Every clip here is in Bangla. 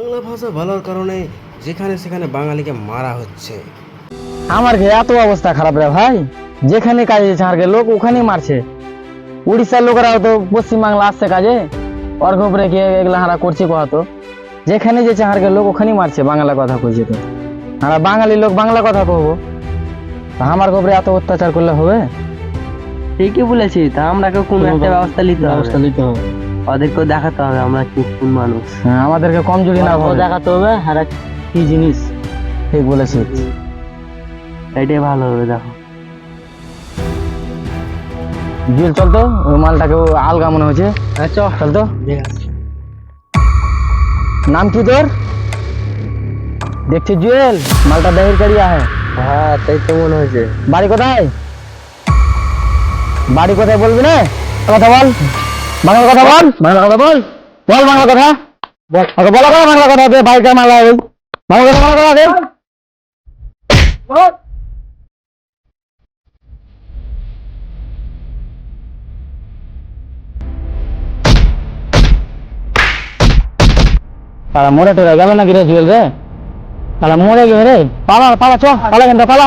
বাংলা ভাষা বলার কারণে যেখানে সেখানে বাঙালিকে মারা হচ্ছে। আমার ঘে এত অবস্থা খারাপ রে ভাই। যেখানে কাজে যাচ্ছে আর লোক ওখানেই মারছে। উড়িষ্যার লোকেরা তো পশ্চিমবাংলা আসছে কাজে। অর্ঘ উপরে গিয়ে এগুলা হারা করছে কত যেখানে যে চাহারকে লোক ওখানেই মারছে বাংলা কথা কইছে তো। আমরা বাঙালি লোক বাংলা কথা কহবো তা আমার উপরে এত অত্যাচার করলে হবে? ঠিকই বলেছি তা আমরাকে কোনো একটা ব্যবস্থা নিতে হবে। ব্যবস্থা নিতে হবে। ওদেরকেও দেখাতে হবে আমরা কি কোন মানুষ। হ্যাঁ, আমাদেরকে কমজোরি না ভাবে দেখাতে হবে আর কি জিনিস? ঠিক বলেছিস। এটাই ভালো হবে দেখো। জুয়েল চল তো মালটাকে আলগা মনে হচ্ছে চল তো। নাম কি তোর? দেখছি জুয়েল? মালটা দেহের কাড়িয়া হ্যাঁ হ্যাঁ তাই তো মনে হয়েছে। বাড়ি কোথায়? বাড়ি কোথায় বলবি না? কথা বল। বাংলা কথা বল। বাংলা কথা বল। বল বাংলা কথা। বল। ওকে বলা কথা বাংলা কথা দে বাইকা মালা ওই বাংলা কথা বাংলা কথা দে। তারা মরে টোরে গেল নাকি রে জুয়েল রে? তারা মরে গেছে রে। পালা পালা চ পালা কেন পালা।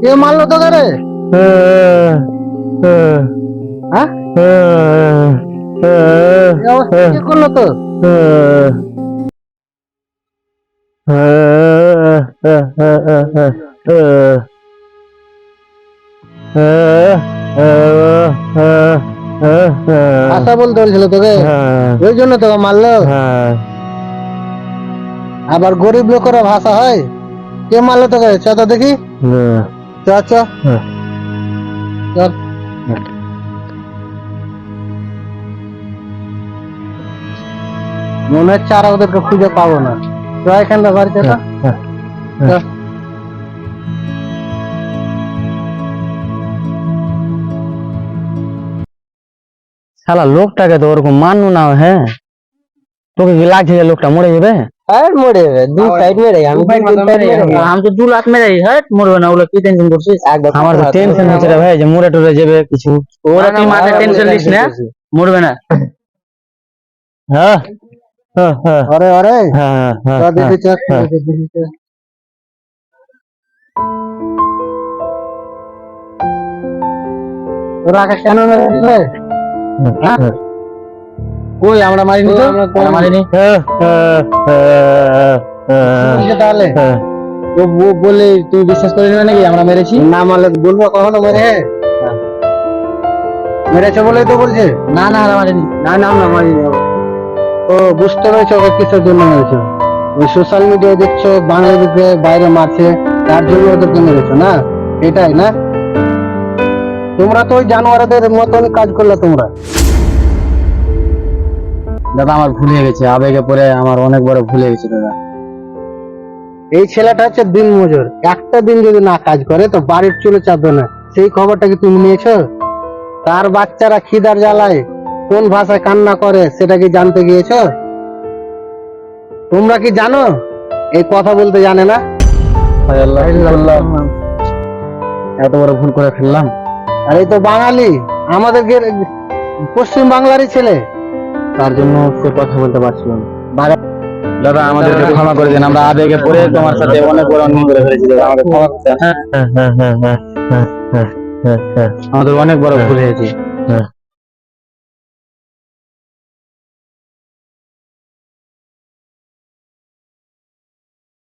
কে মারলো তো রে করল তো হ্যাঁ আশা বলতে বলছিল তোকে? ওই জন্য তোকে মারলো? আবার গরিব লোকেরা ভাষা হয়। কে মারলো তোকে? চ তো দেখি। চ চ। চল। মনে হচ্ছে আর ওদেরকে খুঁজে পাবো না। চ এখানটা বাড়িতে শালা লোকটাকে তো ওরকম মানু না হ্যাঁ? তোকে কি লাগছে যে লোকটা মরে যাবে? আর মরে যাবে। দু সাইড মেরে আমি মেরে। আমি তো দু লাখ মেরে হ্যাট মরবে না ওগুলো কি টেনশন করছিস? আমার তো টেনশন হচ্ছে রে ভাই যে মরে টরে যাবে কিছু। ওরা তুই মাথায় টেনশন নিস না? মরবে না। হ্যাঁ হ্যাঁ হ্যাঁ। আরে আরে। হ্যাঁ হ্যাঁ হ্যাঁ। তোরা আগে কেন হ্যাঁ কই আমরা মারিনি তো? আমরা মারিনি হ্যাঁ হ্যাঁ হ্যাঁ তাহলে? হ্যাঁ ও বলে তুই বিশ্বাস করিস না নাকি? আমরা মেরেছি। না মারলে বলব কখনো মেরে? মেরেছে বলেই তো বলছে। না না আমরা মারিনি। না না আমরা মারিনি। ও বুঝতে পেরেছ ওকে কিসের জন্য মেরেছো? ওই সোশ্যাল মিডিয়ায় দেখছ বাংলাদেশে বাইরে মারছে তার জন্য ওদেরকে মেরেছো না? এটাই না? তোমরা তো ওই জানোয়ারদের মতন কাজ করলে তোমরা। দাদা আমার ভুল হয়ে গেছে আবেগে পরে আমার অনেক বড় ভুল হয়ে গেছে দাদা। এই ছেলেটা হচ্ছে দিন মজুর একটা দিন যদি না কাজ করে তো বাড়ির চুলে চাপবে না সেই খবরটা কি তুমি নিয়েছো? তার বাচ্চারা খিদার জ্বালায় কোন ভাষায় কান্না করে সেটা কি জানতে গিয়েছো? তোমরা কি জানো? এই কথা বলতে জানে না? এত বড় ভুল করে ফেললাম। আরে তো বাঙালি আমাদের পশ্চিম বাংলারই ছেলে। তার জন্য সে কথা বলতে পারছিল না। দাদা ক্ষমা করে দিন আমরা আবেগে পড়ে তোমার সাথে অনেক বড় অন্যায় করে ফেলেছি আমাদের হ্যাঁ, হ্যাঁ, হ্যাঁ, আমাদের অনেক বড় ভুল হয়েছে।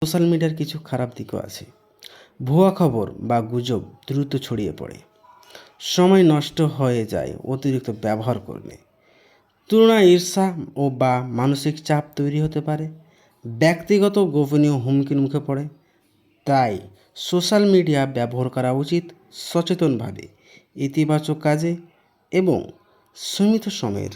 সোশ্যাল মিডিয়ার কিছু খারাপ দিকও আছে। ভুয়া খবর বা গুজব দ্রুত ছড়িয়ে পড়ে। সময় নষ্ট হয়ে যায় অতিরিক্ত ব্যবহার করলে। তুলনায় ঈর্ষা ও বা মানসিক চাপ তৈরি হতে পারে, ব্যক্তিগত গোপনীয় হুমকির মুখে পড়ে। তাই সোশ্যাল মিডিয়া ব্যবহার করা উচিত সচেতনভাবে, ইতিবাচক কাজে এবং সীমিত সময়ের